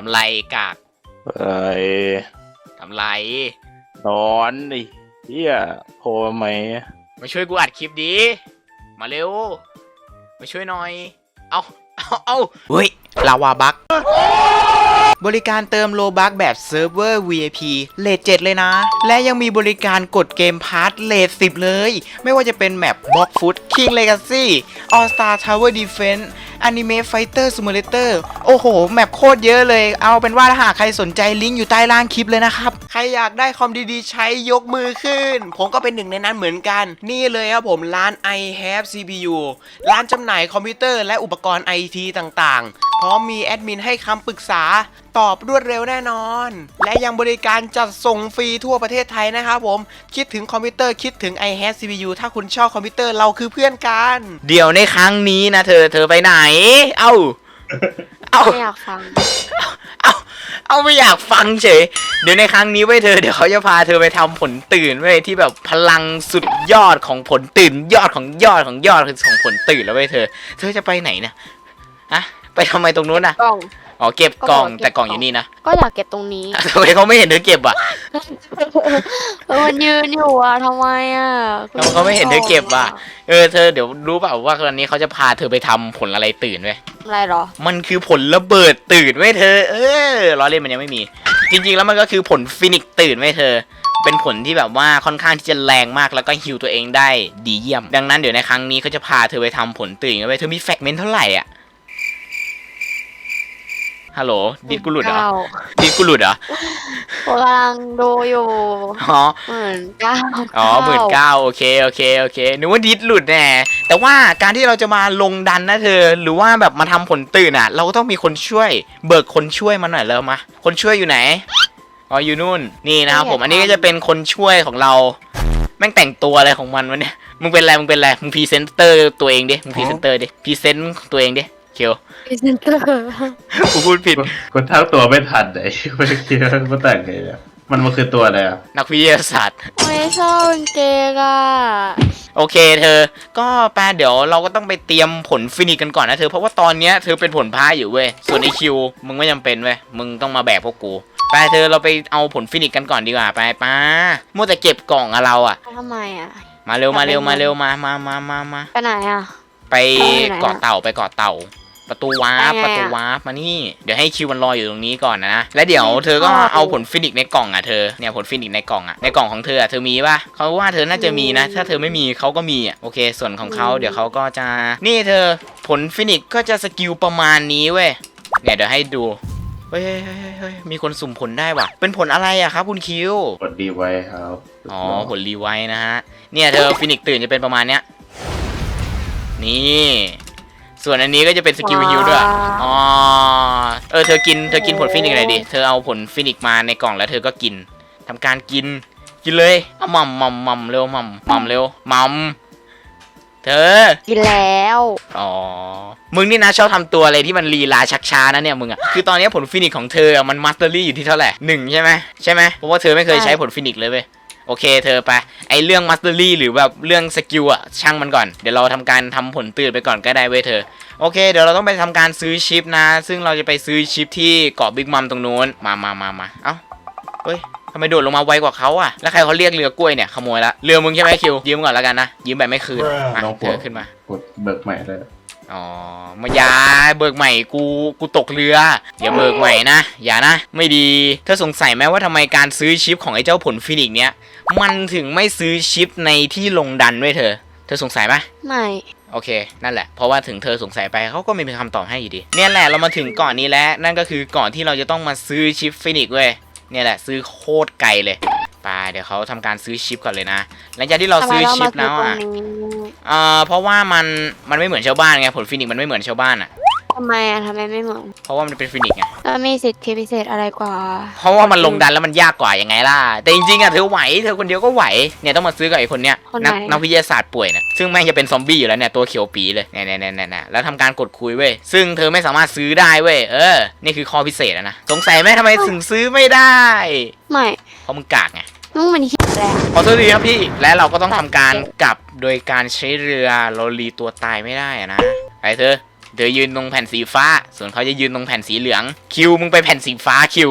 ทำไรกากเอ้ยทำไรนอนดิเฮียโผล่มาไหมมาช่วยกูอัดคลิปดีมาเร็ว มาช่วยหน่อย เอาเอาเอาเฮ้ยลาวาบัก บริการเติมโลบักแบบเซิร์ฟเวอร์ VIP เลท7เลยนะ และยังมีบริการกดเกมพาร์ทเลท10 เลย ไม่ว่าจะเป็นแมปบล็อกฟุต King Legacy All Star Tower Defense Anime Fighter Simulator โอ้โห แมปโคตรเยอะเลย เอาเป็นว่าถ้าหากใครสนใจลิงก์อยู่ใต้ล่างคลิปเลยนะครับ ใครอยากได้คอมดีๆ ใช้ยกมือขึ้น ผมก็เป็นหนึ่งในนั้นเหมือนกัน นี่เลยครับผมร้าน i have CPU ร้านจำหน่ายคอมพิวเตอร์และอุปกรณ์ไอทีต่างๆ พร้อมมีแอดมินให้คำปรึกษาตอบรวดเร็วแน่นอน และยังบริการจัดส่งฟรีทั่วประเทศไทยนะครับผม คิดถึงคอมพิวเตอร์คิดถึง i h a v e CPU ถ้าคุณชอบคอมพิวเตอร์เราคือเพื่อนกัน เดี๋ยวในครั้งนี้นะเธอเธอไปไหน เอ้า เอ้า ไม่อยากฟัง เอาเอาไม่อยากฟังเฉย เดี๋ยวในครั้งนี้เว้ยเธอเดี๋ยวเขาจะพาเธอไปทำผลตื่นเว้ยที่แบบพลังสุดยอดของผลตื่น ยอดของยอดของยอดของผลตื่นแล้วเว้ยเธอ เธอจะไปไหนนะฮะ ไปทำไมตรงนู้นนะกล่อง อ๋อเก็บกล่องก็บอกเก็บ แต่กล่องกล่อองยู่นี่นะก็อยากเก็บตรงนี้ ทำไมเขาไม่เห็นเธอเก็บอะเออมันยืนอยู่อะทำไมอะทำไมเขาไม่เห็นเธอเก็บอะเออเธอเดี๋ยวรู้เปล่าว่าตอนนี้เขาจะพาเธอไปทำผลอะไรตื่นเว้ยอะไรเหรอ มันคือผลระเบิดตื่นไว้ยเธอ เออล้อเล่นมันยังไม่มี จริงๆแล้วมันก็คือผลฟินิกซ์ตื่นไว้ยเธอ เป็นผลที่แบบว่าค่อนข้างที่จะแรงมากแล้วก็ฮิวตัวเองได้ดีเยี่ยม ดังนั้นเดี๋ยวในครั้งนี้เขาจะพาเธอไปทำผลตื่นไว้ยเธอมีแฟกเมนต์เท่าไหร่อะ ฮัลโหลดิดกูหลุดเหรอเก้าดิดกูหลุดเหรอผมกำลังดูอยู่อ๋อหมื่นเก้าอ๋อหมื่นเก้าโอเคโอเคโอเคนึกว่าดิดหลุดแน่แต่ว่าการที่เราจะมาลงดันนะเธอ หรือว่าแบบมาทำผลตื่นอะ เราก็ต้องมีคนช่วย เบิกคนช่วยมาหน่อยแล้วมาคนช่วยอยู่ไหนอ๋ออยู่นู่นนี่นะครับผมอันนี้ก็จะเป็นคนช่วยของเราแม่งแต่งตัวอะไรของมันวะเนี่ยมึงเป็นอะไรมึงเป็นอะไรมึงพรีเซนเตอร์ตัวเองดิมึงพรีเซนเตอร์ดิพรีเซนต์ตัวเองดิเคียวพรีเซนเตอร์กูพูดผิด คนทั้งตัวไม่ทันไอ้ไม่คิดว่าแต่งไงเนี่ยมันมันคือตัวอะไรอะ นักวิทยาศาสตร์ ไม่ชอบกางเกงอะโอเคเธอ ก็แปลเดี๋ยวเราก็ต้องไปเตรียมผลฟินิกกันก่อนนะเธอ เพราะว่าตอนเนี้ยเธอเป็นผลพ้าอยู่เว้ย ส่วนไอคิวมึงไม่จำเป็นเว้ย มึงต้องมาแบกพวกกู ไปเธอเราไปเอาผลฟินิกกันก่อนดีกว่า ไปป้ามัวแต่เก็บกล่องอะเราอะทำไมอะ มาเร็วมาเร็วมาเร็วมามามามามาไปไหนอะไปเอาไปไหนอะเกาะเต่าไปเกาะเต่า ประตูวาร์ปไปไงอะประตูวาร์ปมานี่ เดี๋ยวให้คิวมันรออยู่ตรงนี้ก่อนนะ และเดี๋ยวเธอก็อ๋อเอาผลฟินิกในกล่องอะเธอ เนี่ยผลฟินิกในกล่องอะ ในกล่องของเธออะเธอมีป่ะเขาว่าเธอน่าจะมีนะ ถ้าเธอไม่มีเขาก็มีอะ โอเค ส่วนของเขาเดี๋ยวเขาก็จะ นี่เธอ ผลฟินิกก็จะสกิลประมาณนี้เว้ย เนี่ยเดี๋ยวให้ดูเฮ้ยเฮ้ยเฮ้ยเฮ้ยมีคนสุ่มผลได้ว่ะ เป็นผลอะไรอะครับคุณคิวกดดีไว้ครับ อ๋อ ผลรีไวท์นะฮะ เนี่ยเธอฟินิกตื่นจะเป็นประมาณเนี้ย นี่ ส่วนอันนี้ก็จะเป็นสกิลฮิวด้วยอ๋อเออเธอกินเธอกินผลฟินิกหน่อยดิ เธอเอาผลฟินิกมาในกล่องแล้วเธอก็กินทำการกิน กินเลยเอามัมมัมมัมเร็วมัมมัมเร็วมัมเธอ กินแล้ว อ๋อ มึงนี่นะชอบทำตัวอะไรที่มันลีลาชักช้านะเนี่ยมึงอะคือตอนนี้ผลฟินิกของเธออะมันมาสเตอรี่อยู่ที่เท่าไหร่หนึ่งใช่ไหมใช่ไหมเพราะว่าเธอไม่เคยใช้ผลฟินิกเลยเว้ย โอเคเธอไป ไอเรื่องมาสเตอรี่หรือแบบเรื่องสกิลอะช่างมันก่อน เดี๋ยวเราทำการทำผลตื่นไปก่อนก็ได้เว้ยเธอ โอเค เดี๋ยวเราต้องไปทำการซื้อชิปนะ ซึ่งเราจะไปซื้อชิปที่เกาะบิ๊กมัมตรงนู้น มามามามาเอ้า เฮ้ยทำไมโดดลงมาไวกว่าเขาอะแล้วใครเขาเรียกเรือกล้วยเนี่ยขโมยละ เรือมึงใช่ไหมคิวยืมก่อนแล้วกันนะ ยืมแบบไม่คืนอะน้องปเธวดอขึ้นมา กดเบิกใหม่เลย อ๋อมายาเบิกใหม่กูกูตกเรืออย่าเบิกใหม่นะอย่านะ ไม่ดีเธอสงสัยไหมว่าทำไมการซื้อชิปของไอ้เจ้าผลฟินิกซ์เนี้ยมันถึงไม่ซื้อชิปในที่ลงดันด้วยเธอ เธอสงสัยไหมไม่โอเค นั่นแหละ เพราะว่าถึงเธอสงสัยไปเขาก็ไม่มีคำตอบให้อยู่ดี เนี่ยแหละ เรามาถึงก่อนนี้แล้ว นั่นก็คือก่อนที่เราจะต้องมาซื้อชิปฟินิกซ์เว้ย เนี่ยแหละ ซื้อโคตรไกลเลย ไปเดี๋ยวเขาทำการซื้อชิปก่อนเลยนะหลังจากที่เราทำไมซื้อเราชิมาปซื้แล้อวตรงอะนี้เอ่อเพราะว่ามันมันไม่เหมือนชาวบ้านไงผลฟินิกซ์มันไม่เหมือนชาวบ้านอะทำไมอะทำไมไม่เหมือนเพราะว่ามันเป็นฟินิกซ์ไงแล้วมีสิทธิพิเศษอะไรกว่า เพราะว่ามันลงดันแล้วมันยากกว่ายังไงล่ะ แต่จริงๆอะเธอไหวเธอคนเดียวก็ไหวเนี่ยต้องมาซื้อกับไอ้คนเนี้ยคนไหนนักนักวิทยาศาสตร์ป่วยเนี่ยซึ่งแม่งจะเป็นซอมบี้อยู่แล้วเนี่ยตัวเขียวปีเลยเนี่ยเนี่ยเนี่ยเนี่ยแล้วทำการกดคุยเว้ยซึ่งเธอไม่สามารถซื้อได้เว้ยเออนี่คือข้อพิเศษอะนะสงสัยไหมทำไมถึงซื้อไม่ได้ ไม่เพราะมึงกากไง มึงมันเหี้ยแหละขอโทษทีครับพี่ และเราก็ต้องทำการกลับโดยการใช้เรือเรารีตัวตายไม่ได้อะนะไปเธอเธอยืนตรงแผ่นสีฟ้า ส่วนเขาจะยืนตรงแผ่นสีเหลือง คิวมึงไปแผ่นสีฟ้าคิว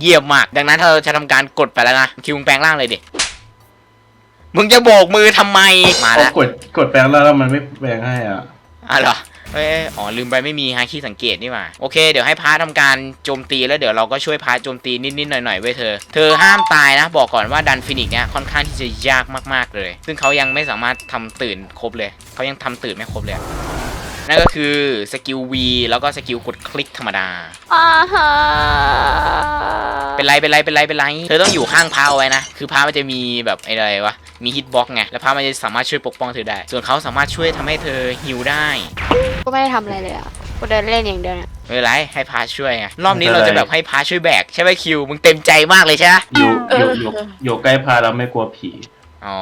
เยี่ยมมาก ดังนั้นเราจะทำการกดไปแล้วนะ คิวมึงแปลงร่างเลยดิ มึงจะโบกมือทำไม มาก็แล้ว กดกดแปลงแล้วแล้วมันไม่แปลงให้อะ อะเหรอ เอยอ๋อลืมไปไม่มีฮาคีสังเกตนี่หว่าโอเคเดี๋ยวให้พาร์ททำการโจมตีแล้วเดี๋ยวเราก็ช่วยพาร์ทโจมตีนิดๆหน่อยๆไว้ยเธอ เธอห้ามตายนะ บอกก่อนว่าดันฟินิกเนี่ยค่อนข้างที่จะยากมากๆเลย ซึ่งเขายังไม่สามารถทำตื่นครบเลย เขายังทำตื่นไม่ครบเลย นั่นก็คือสกิล V แล้วก็สกิลกดคลิกธรรมดา อ่าฮะเป็นไรเป็นไรเป็นไรเป็นไร เธอต้องอยู่ข้างพาเอาไว้นะ คือพามันจะมีแบบไอ้อะไรวะ มีฮิตบ็อกไง แล้วพามันจะสามารถช่วยปกป้องเธอได้ ส่วนเขาสามารถช่วยทำให้เธอฮิวได้กูไม่ได้ทำอะไรเลยอะกูเดินเล่นอย่างเดียวเนี่ยไม่เป็นไรให้พาช่วยไง รอบนี้เราจะแบบให้พาช่วยแบกใช่ไหมคิว มึงเต็มใจมากเลยใช่ไหมอยู่อยู่อยู่อยู่ใกล้พาแล้วไม่กลัวผี อ๋อ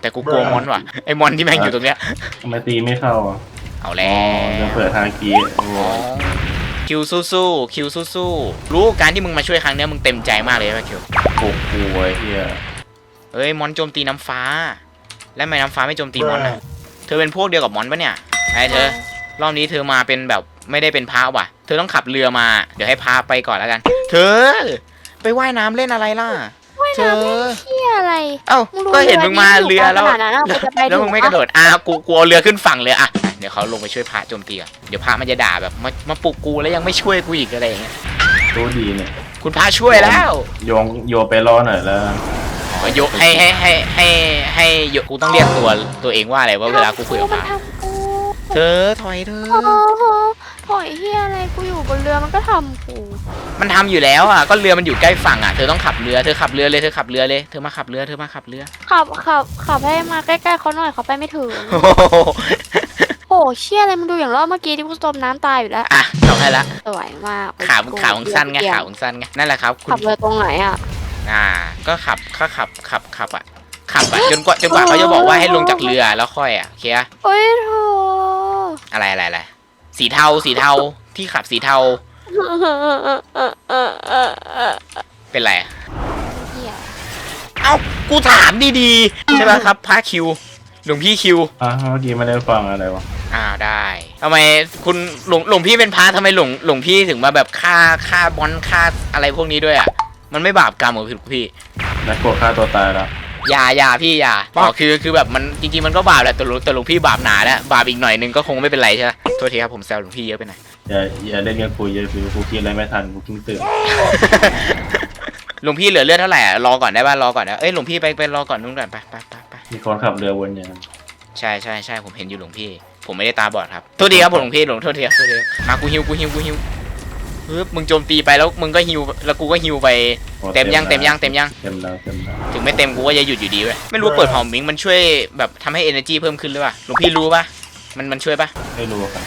แต่กูกลัวมอนว่ะ ไอ้มอนที่แม่งอยู่ตรงเนี้ยทำไมตีไม่เข้าอะ เอาอ๋แล้อจะวเปิดทางกี้โอ้อ๋อคิวสู้ๆคิวสู้ๆรู้การที่มึงมาช่วยครั้งเนี้ยมึงเต็มใจมากเลยใช่ไหมคิวโหกลัวไอ้เฮียเอ้ยมอนโจมตีน้ำฟ้า แล้วทำไมน้ำฟ้าไม่โจมตีมอนอะเธอเป็นพวกเดียวกับมอนปะเนี่ยไอ้เธอรอบนี้เธอมาเป็นแบบไม่ได้เป็นพระว่ะ เธอต้องขับเรือมาเดี๋ยวให้พาไปก่อนแล้วกัน เธอ ไปว่ายน้ำเล่นอะไรล่ะเธอเที่ยอะไร เอ้ามึงดูก็เห็นมึงมาเรืเรืออแล้ว ขนาดนั้นอะกูจะไปแล้วมึงถูกไม่ปะกระโดดอะกูกูเอาเรือขึ้นฝั่งเลยอะ เดี๋ยวเขาลงไปช่วยพระโจมตีก่อนเดี๋ยวพระมันจะด่าแบบมามาปลุกกูแล้วยังไม่ช่วยกูอีกอะไรอย่างเงี้ยรู้ดีเนี่ยคุณพระช่วยแล้วโยงโยไปรอหน่อยแล้วอ๋อยกให้ให้ให้ให้ให้ยกกูต้องเรียกตัวตัวเองว่าอะไรว่าเวลากูคุยกับพมันระทำกูเธอถอยเธอโอ้โหถอยเฮียอะไรกูอยู่บนเรือมันก็ทำกูมันทำอยู่แล้วอะก็เรือมันอยู่ใกล้ฝั่งอะเธอต้องขับเรือเธอขับเรือเลยเธอขับเรือเลยเธอมาขับเรือเธอมาขับเรือขับขับขับให้มาใกล้ๆเขาหน่อยเขาไปไม่ถึงโอ้โหโอ้ เชี่ยอะไรมึงดูอย่างรอบเมื่อกี้ที่กูจมน้ำตายอยู่แล้ว อะทำให้ละสวยมากขามึงขามึงสั้นไงขามึงสั้นไงนั่นแหละครับคุณขับเรือตรงไหนอะอ่า ก็ขับก็ขับขับขับอะขับอะจนกว่าจนกว่าเขาจะบอกว่าให้ลงจากเรือแล้วค่อยอะโอเคอะโอ้ยโถอะไรอะไรอะไรสีเทาสีเทาที่ขับสีเทาเป็นไรอะเหี้ยเอ้ากูถามดีๆใช่ป่ะครับพระคิวหลวงพี่คิวอะเมื่อกี้ไม่ได้ฟังอะไรวะ อ้าวได้ทำไมคุณหลวงหลวงพี่เป็นพระทำไมหลวงหลวงพี่ถึงมาแบบฆ่าฆ่าบอลฆ่าอะไรพวกนี้ด้วยอะ มันไม่บาปกรรมเหรอพี่ นักกลัวฆ่าตัวตายแล้ว อย่าอย่าพี่อย่าอ๋อคือคือแบบมันจริงๆมันก็บาปแหละแต่หลวงแต่หลวงพี่บาปหนาแล้วบาปอีกหน่อยนึงก็คงไม่เป็นไรใช่ไหมโทษทีครับผมแซวหลวงพี่เยอะไปหน่อย อย่าอย่าเล่นกับกูเยอะคือกูคิดอะไรไม่ทันกูเพิ่งตื่นหลวงพี่เหลือเลือดเท่าไหร่อะรอก่อนได้ป่ะรอก่อนนะเอ้ยหลวงพี่ไปไปรอก่อนนู่นก่อนไปไปไปไปมีคนขับเรือวนอย่างนั้นใช่ใช่ใช่ผมเห็นอยู่หลวงพี่ ผมไม่ได้ตาบอดครับ โทษทีครับผมหลวงพี่หลวงโทษทีครับโทษทีครับมากูฮิวกูฮิวกูฮิวปึ๊บมึงโจมตีไปแล้วมึงก็ฮิวแล้วกูก็ฮิวไปโอ้เต็มยังเต็มยังเต็มยัง เต็มแล้วเต็มแล้วถึงไม่เต็มกูก็จะหยุดอยู่ดีเว้ยไม่รู้เปิดเผามิงมันช่วยแบบทำให้ energy เพิ่มขึ้นหรือเปล่าหลวงพี่รู้ปะมันมันช่วยปะไม่รู้ครับ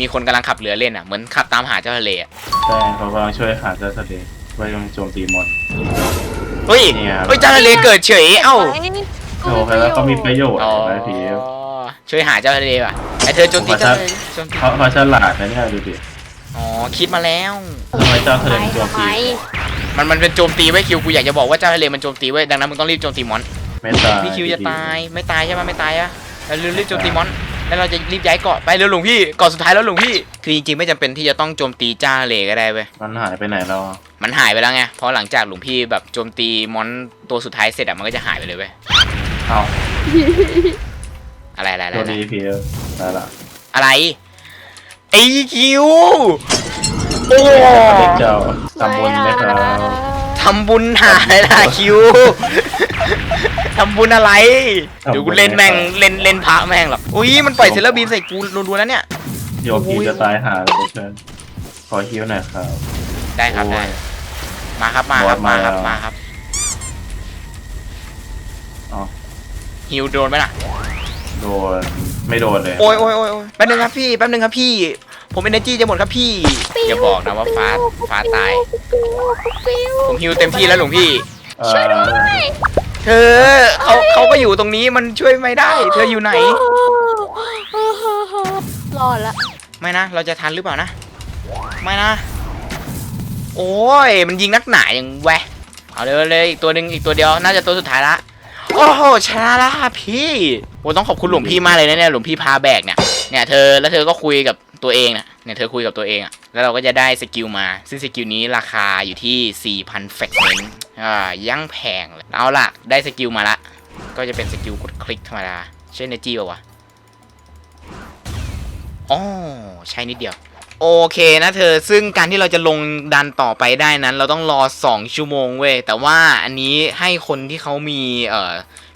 มีคนกำลังขับเรือเล่นอะเหมือนขับตามหาเจ้าทะเลอะใช่เขากำลังช่วยหาเจ้าทะเลไว้กำลังโจมตีมอน เฮ้ยเนี่ย เฮ้ยเจ้าทะเลเกิดเฉยเอ้า โอ้โหแล้วเขามีประโยชน์อ๋ออะไรพี่ ช่วยหาเจ้าทะเลว่ะไอเธอโจมตีเจ้าทะเลโจมตีเขาเขาฉลาดนะเนี่ยดูดิอ๋อคิดมาแล้วทำไมเจ้าทะเลมันโจมทำไมตีมันมันเป็นโจมตีไว้ยคิวกูอยากจะบอกว่าเจ้าทะเลมันโจมตีไว้ยดังนั้นมึงต้องรีบโจมตีมอนไม่ตายพี่คิวจะตายไม่ตายใช่ไหมไม่ตายอะแล้วรีบโจมตีมอนแล้วเราจะรีบย้ายเกาะไปเร็วหลวงพี่เกาะสุดท้ายแล้วหลวงพี่คือจริงๆไม่จำเป็นที่จะต้องโจมตีเจ้าทะเลก็ได้เว้ยมันหายไปไหนแล้วอะมันหายไปแล้วไงเพราะหลังจากหลวงพี่แบบโจมตีมอนตัวสุดท้ายเสร็จอะมันก็จะหายไปเลยเว้ยเอ้า อะไรอะไรอะไรตัวอะไรดีพี่ได้ละอะไรไอ้คิวโอ้เด็กเจ้าทำบุญไหมครับทำบุญหาอะไรล่ะคิวทำบุญอะไร เดี๋ยวกูเล่นแม่งเล่นเล่นพระแม่งหรอกอุ้ยมันปล่อยเซเลอร์บีนใส่กูรัวๆแล้วเนี่ยโยกีจะตายหาเลยเชิญขอคิวหน่อยครับ ได้ครับได้โอ้ยมาครับมาครับบอสมามาครับแล้วมาครับอ๋อฮิวโดนไหมล่ะ โดนไม่โดนเลย โอ้ยโอ้ยโอ้ยโอ้ยแป๊บนึงครับพี่แป๊บนึงครับพี่ ผมเอเนจีจะหมดครับพี่ อย่าบอกนะว่าฟ้าฟ้าตาย ผมฮิวเต็มที่แล้วหลวงพี่ เอ่อเธอเขาเขาก็อยู่ตรงนี้มันช่วยไม่ได้ เธออยู่ไหน รอดละไม่นะ เราจะทันหรือเปล่านะ ไม่นะ โอ้ย มันยิงนักหนาอย่างแวะ เอาเลยเลยอีกตัวหนึ่งอีกตัวเดียว น่าจะตัวสุดท้ายละ โอ้โหชนะแล้วค่ะพี่โอ้ต้องขอบคุณหลวงพี่มากเลยนะเนี่ยหลวงพี่พาแบกเนี่ยเนี่ยเธอแล้วเธอก็คุยกับตัวเองนะเนี่ยเธอคุยกับตัวเองอะแล้วเราก็จะได้สกิลมา ซึ่งสกิลนี้ราคาอยู่ที่4,000แฟกเมนต์อ่ายังแพงเลยเอาล่ะได้สกิลมาละ ก็จะเป็นสกิลกดคลิกธรรมดาใช่เนจีป่าวะอ๋อใช่นิดเดียว โอเคนะเธอซึ่งการที่เราจะลงดันต่อไปได้นั้น เราต้องรอ 2 ชั่วโมงเว้ยแต่ว่าอันนี้ให้คนที่เขามีเอ่อ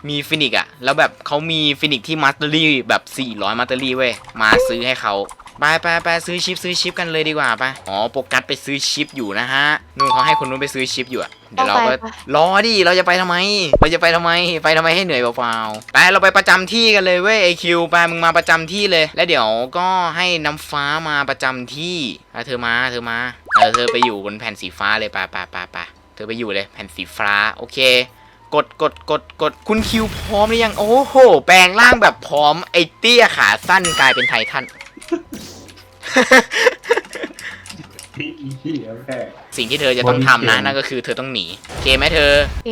มีฟินิกอะแล้วแบบเขามีฟินิกที่มาสเตอรี่แบบ 400 มาสเตอรี่เว้ยมาซื้อให้เขา ไปไปไปซื้อชิปซื้อชิปกันเลยดีกว่าไปอ๋อโปรกัสไปซื้อชิปอยู่นะฮะนู่นเขาให้คนนู้นไปซื้อชิปอยู่อะเดี๋ยวเราก็ต้องไปปะรอดิเราจะไปทำไม เราจะไปทำไมไปทำไมให้เหนื่อยเปล่าๆไปเราไปประจำที่กันเลยเว้ยไอคิวไปมึงมาประจำที่เลย แล้วเดี๋ยวก็ให้น้ำฟ้ามาประจำที่อะเธอมาเธอมาเออเธอไปอยู่บนแผ่นสีฟ้าเลยไปไปไปไปเธอไปอยู่เลยแผ่นสีฟ้าโอเคกดกดกดกดคุณคิวพร้อมหรือยัง โอ้โห แปลงร่างแบบพร้อมไอเตี้ยขาสั้นกลายเป็นไททัน เหี้ยแค่สิ่งที่เธอจะต้องทำนะบริเกณฑ์นั่นก็คือเธอต้องหนีโอเคไหมเธอโอเค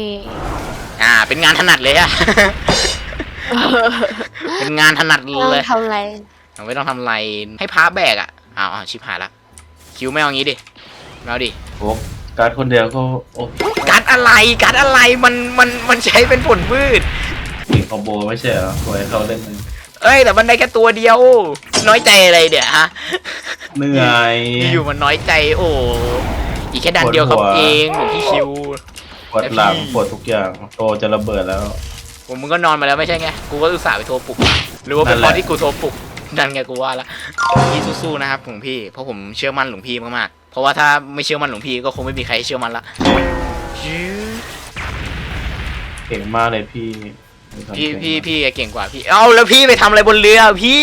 อ่า เป็นงานถนัดเลยอะ เป็นงานถนัดไม่เลต้อยงทำอะไร ไม่ต้องทำอะไรให้พาแบกอะอ้าวอ้าวชิบหายละคิวไม่เอางี้ดิไม่เอาดิ โอ้การดคนเดียวก็โอ้การดอะไรการดอะไรมันมันมันใช้เป็นผลพืช มีคอมโบไม่ใช่เหรอปล่อยให้เขาเล่นมัน เอ้ยแต่มันได้แค่ตัวเดียว น้อยใจอะไรเดี๋ยวฮะเหนื่อยอยู่ๆมันน้อยใจโอ้อีกแค่ดันเดียวครับปวดหัวเองหลวงพี่คิวปวดหลังปวดทุกอย่างโตจะระเบิดแล้ว ผมมึงก็นอนมาแล้วไม่ใช่ไงกูก็อุตส่าห์ไปโทรปลุกหรือว่าเป็นนั่นแหเพละราะที่กูโทรปลุกนั่นไงกูว่าละพี่สู้ๆนะครับหลวงพี่เพราะผมเชื่อมั่นหลวงพี่มากๆเพราะว่าถ้าไม่เชื่อมั่นหลวงพี่ก็คงไม่มีใครเชื่อมั่นละเก่งมากเลยพี่ พี่พี่พี่เก่งกว่าพี่ เอ้าแล้วพี่ไปทำอะไรบนเรือพี่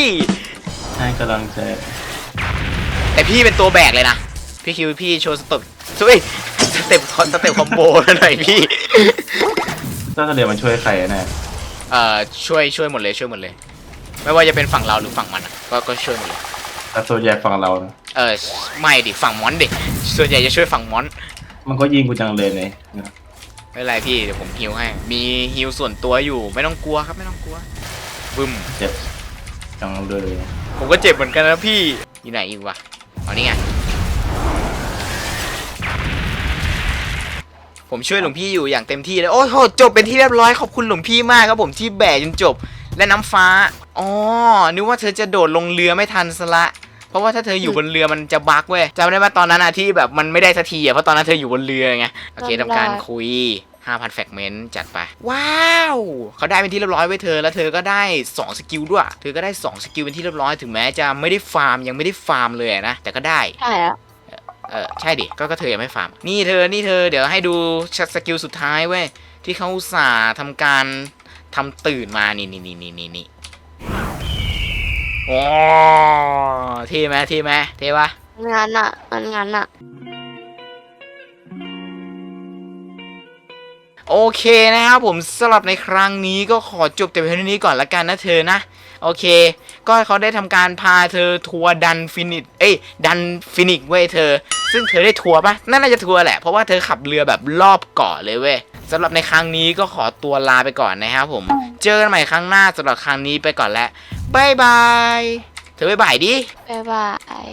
ให้กำลังใจแต่พี่เป็นตัวแบกเลยนะ พี่คิวพี่โชว์สเต็ปช่วยสเต็ปสเต็ปคอมโบหน่อยพี่ถ้าทะเลมันช่วยใครแน่เอ่อช่วยช่วยหมดเลยช่วยหมดเลย ไม่ว่าจะเป็นฝั่งเราหรือฝั่งมันอะก็ก็ช่วยหมดเลย แต่ส่วนใหญ่ฝั่งเรานะเออไม่ดิฝั่งมอนดิส่วนใหญ่จะช่วยฝั่งมอน มันก็ยิงกูจังเลยเนี่ยนะ ไม่เป็นไรพี่เดี๋ยวผมฮิวให้ มีฮิวส่วนตัวอยู่ไม่ต้องกลัวครับไม่ต้องกลัวบึ้มเจ็บจังเลยผมก็เจ็บเหมือนกันนะพี่อยู่ไหนอีกวะอ๋อนี่ไงผมช่วยหลวงพี่อยู่อย่างเต็มที่เลยโอ้โหจบเป็นที่เรียบร้อยขอบคุณหลวงพี่มากครับผมที่แบกจนจบและน้ำฟ้าอ๋อนึกว่าเธอจะโดดลงเรือไม่ทันซะละเพ ราะว่าถ้าเธออยู่บนเรือมันจะบั๊กเว้ยจำได้ไหมตอนนั้นอะที่แบบมันไม่ได้สักทีอะเพราะตอนนั้นเธออยู่บนเรือไงโอเคทำการคุย5,000แฟกเมนต์จัดไป ว้าว เขาได้เป็นที่เรียบร้อยไว้ยเธอแล้วเธอก็ได้ 2 สกิลด้วย เธอก็ได้ 2 สกิลเป็นที่เรียบร้อยถึงแม้จะไม่ได้ฟาร์มยังไม่ได้ฟาร์มเลยอะนะ แต่ก็ได้ใช่แล้วเออใช่ดิก็ก็เธอยังไม่ฟาร์ม นี่เธอนี่เธอเดี๋ยวให้ดูสกิลสุดท้ายเว้ยที่เขาอุตส่าห์ทำการทำตื่นมานี่นี่นี่นี่นี่นี่ โอ้เท่ไหมเท่ไหมเท่ปะงานอะงานงานอะโอเคนะครับผมสำหรับในครั้งนี้ก็ขอจบแต่เพียงเท่านี้ก่อนละกันนะเธอนะ โอเค ก็เขาได้ทำการพาเธอทัวร์ดันฟินิกเอ้ยดันฟินิกเว้ยเธอ ซึ่งเธอได้ทัวร์ปะนั่นน่าจะทัวร์แหละ เพราะว่าเธอขับเรือแบบรอบเกาะเลยเว้ยสำหรับในครั้งนี้ก็ขอตัวลาไปก่อนนะครับผม เจอกันใหม่ครั้งหน้าสำหรับครั้งนี้ไปก่อนแล้ว บายบายเธอบายบายดิ บ๊ายบาย